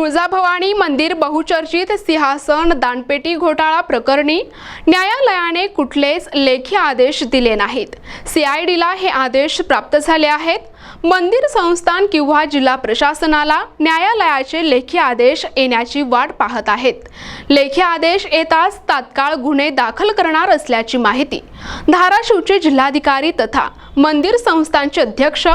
तुळजाभवानी मंदिर बहुचर्चित सिंहासन दानपेटी घोटाळा प्रकरणी न्यायालयाने कुठलेच लेखी आदेश दिले नाहीत. सीआयडीला हे आदेश प्राप्त झाले आहेत. मंदिर संस्थान किंवा जिल्हा प्रशासनाला न्यायालयाचे लेखी आदेश येण्याची वाट पाहत आहेत. लेखी आदेश येताच तात्काळ गुन्हे दाखल करणार असल्याची माहिती धाराशिवचे जिल्हाधिकारी तथा मंदिर संस्थानचे अध्यक्ष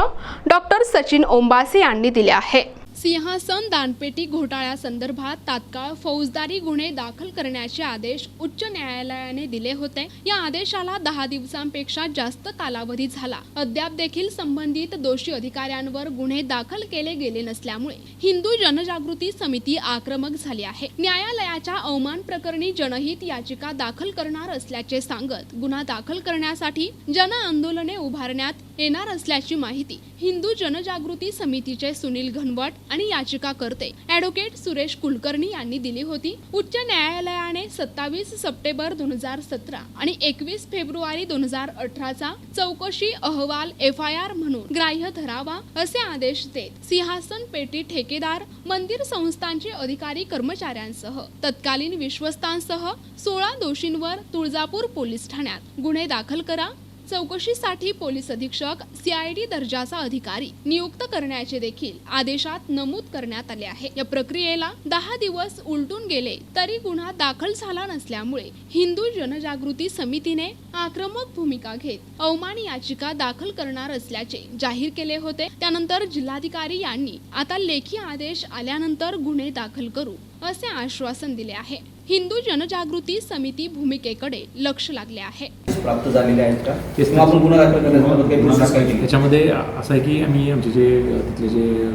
डॉक्टर सचिन ओंबासे यांनी दिले आहे. सिंहासन दानपेटी घोटाळ्यासंदर्भात तात्काळ फौजदारी गुन्हे दाखल करण्याचे आदेश उच्च न्यायालयाने दिले होते. या आदेशाला दहा दिवसांपेक्षा जास्त कालावधी झाला. अद्याप देखील संबंधित दोषी अधिकाऱ्यांवर गुन्हे दाखल केले गेले नसल्यामुळे हिंदू जनजागृती समिती आक्रमक झाली आहे. न्यायालयाच्या अवमान प्रकरणी जनहित याचिका दाखल करणार असल्याचे सांगत गुन्हा दाखल करण्यासाठी जन आंदोलने उभारण्यात येणार असल्याची माहिती हिंदू जनजागृती समितीचे सुनील घनवट आणि याचिकाकर्ते ॲडव्होकेट सुरेश कुलकर्णी यांनी दिली होती. उच्च न्यायालयाने सत्तावीस सप्टेंबर दोन हजार सतरा आणि एकवीस फेब्रुवारी दोन हजार अठराचा चौकशी अहवाल एफ आय आर म्हणून ग्राह्य धरावा असे आदेश देत सिंहासन पेटी ठेकेदार मंदिर संस्थांचे अधिकारी कर्मचाऱ्यांसह तत्कालीन विश्वस्तांसह सोळा दोषींवर तुळजापूर पोलीस ठाण्यात गुन्हे दाखल करा चौकशीसाठी पोलीस अधीक्षक सीआयडी दर्जाचा अधिकारी नियुक्त करण्याचे देखील आदेशात नमूद करण्यात आले आहे. या प्रक्रियेला दहा दिवस उलटून गेले तरी गुन्हा दाखल झाला नसल्यामुळे हिंदू जनजागृती समितीने आक्रमक भूमिका घेत अवमान याचिका दाखल करणार असल्याचे जाहीर केले होते. त्यानंतर जिल्हाधिकारी यांनी आता लेखी आदेश आल्यानंतर गुन्हे दाखल करू असे आश्वासन दिले आहे. हिंदू जनजागृती समिती भूमिकेकडे लक्ष लागले आहे. प्राप्त झालेले आहेत का? तेच आपण गुन्हा दाखल त्याच्यामध्ये असं आहे की आम्ही आमचे जे तिथले जे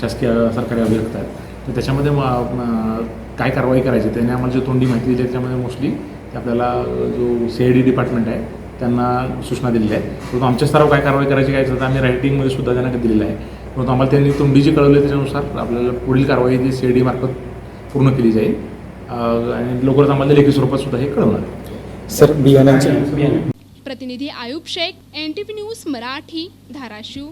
शासकीय सरकारी अभियंता आहेत तर त्याच्यामध्ये काय कारवाई करायची? त्याने आम्हाला जो तोंडी माहिती दिली त्याच्यामध्ये मोस्टली आपल्याला जो सी आय डी डिपार्टमेंट आहे त्यांना सूचना दिलेल्या आहेत परंतु आमच्या स्तरावर काय कारवाई करायची काय तर आम्ही रायटिंगमध्ये सुद्धा त्यांना दिलेलं आहे. परंतु आम्हाला त्यांनी तोंडी जी कळवली त्याच्यानुसार आपल्याला पुढील कारवाई जी सी आय डी मार्फत पूर्ण केली जाईल. आणि लवकरच आम्हाला लेखी स्वरूपात सुद्धा हे कळवणार. सर बियाणांची प्रतिनिधी Ayub Shaikh N T news Marathi Dharashiv.